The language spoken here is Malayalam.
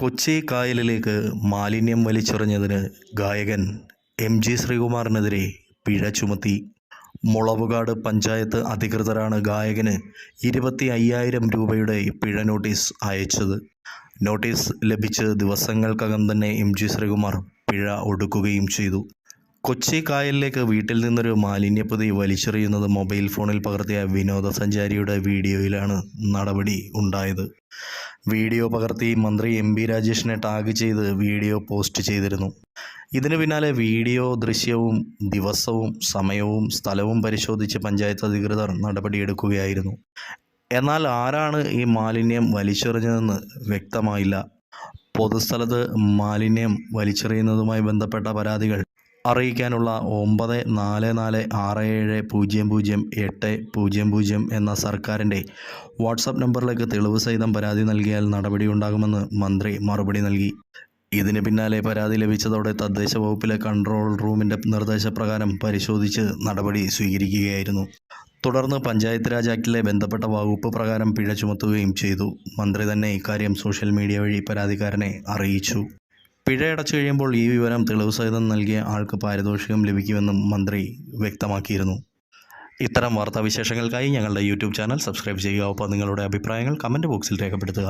കൊച്ചി കായലിലേക്ക് മാലിന്യം വലിച്ചെറിഞ്ഞതിന് ഗായകൻ എം ജി ശ്രീകുമാറിനെതിരെ പിഴ ചുമത്തി. മുളവുകാട് പഞ്ചായത്ത് അധികൃതരാണ് ഗായകന് ഇരുപത്തി അയ്യായിരം രൂപയുടെ പിഴ നോട്ടീസ് അയച്ചത്. നോട്ടീസ് ലഭിച്ച് ദിവസങ്ങൾക്കകം തന്നെ എം ജി ശ്രീകുമാർ പിഴ ഒടുക്കുകയും ചെയ്തു. കൊച്ചി കായലിലേക്ക് വീട്ടിൽ നിന്നൊരു മാലിന്യപ്പൊതി വലിച്ചെറിയുന്നത് മൊബൈൽ ഫോണിൽ പകർത്തിയ വിനോദസഞ്ചാരിയുടെ വീഡിയോയിലാണ് നടപടി ഉണ്ടായത്. വീഡിയോ പകർത്തി മന്ത്രി എം ബി രാജേഷിനെ ടാഗ് ചെയ്ത് വീഡിയോ പോസ്റ്റ് ചെയ്തിരുന്നു. ഇതിനു പിന്നാലെ വീഡിയോ ദൃശ്യവും ദിവസവും സമയവും സ്ഥലവും പരിശോധിച്ച് പഞ്ചായത്ത് അധികൃതർ നടപടിയെടുക്കുകയായിരുന്നു. എന്നാൽ ആരാണ് ഈ മാലിന്യം വലിച്ചെറിഞ്ഞതെന്ന് വ്യക്തമായില്ല. പൊതുസ്ഥലത്ത് മാലിന്യം വലിച്ചെറിയുന്നതുമായി ബന്ധപ്പെട്ട പരാതികൾ അറിയിക്കാനുള്ള ഒമ്പത് നാല് നാല് ആറ് ഏഴ് പൂജ്യം പൂജ്യം എട്ട് പൂജ്യം പൂജ്യം എന്ന സർക്കാരിന്റെ വാട്സപ്പ് നമ്പറിലേക്ക് തെളിവ് സഹിതം പരാതി നൽകിയാൽ നടപടിയുണ്ടാകുമെന്ന് മന്ത്രി മറുപടി നൽകി. ഇതിന് പിന്നാലെ പരാതി ലഭിച്ചതോടെ തദ്ദേശ വകുപ്പിലെ കൺട്രോൾ റൂമിന്റെ നിർദ്ദേശപ്രകാരം പരിശോധിച്ച് നടപടി സ്വീകരിക്കുകയായിരുന്നു. തുടർന്ന് പഞ്ചായത്ത് രാജ് ആക്ടിലെ ബന്ധപ്പെട്ട വകുപ്പ് പ്രകാരം പിഴ ചുമത്തുകയും ചെയ്തു. മന്ത്രി തന്നെ ഇക്കാര്യം സോഷ്യൽ മീഡിയ വഴി പരാതിക്കാരനെ അറിയിച്ചു. പിഴ അടച്ചു കഴിയുമ്പോൾ ഈ വിവരം തെളിവ് സഹിതം നൽകിയ ആൾക്ക് പാരിതോഷികം ലഭിക്കുമെന്നും മന്ത്രി വ്യക്തമാക്കിയിരുന്നു. ഇത്തരം വാർത്താവിശേഷങ്ങൾക്കായി ഞങ്ങളുടെ യൂട്യൂബ് ചാനൽ സബ്സ്ക്രൈബ് ചെയ്യുക. ഒപ്പം നിങ്ങളുടെ അഭിപ്രായങ്ങൾ കമന്റ് ബോക്സിൽ രേഖപ്പെടുത്തുക.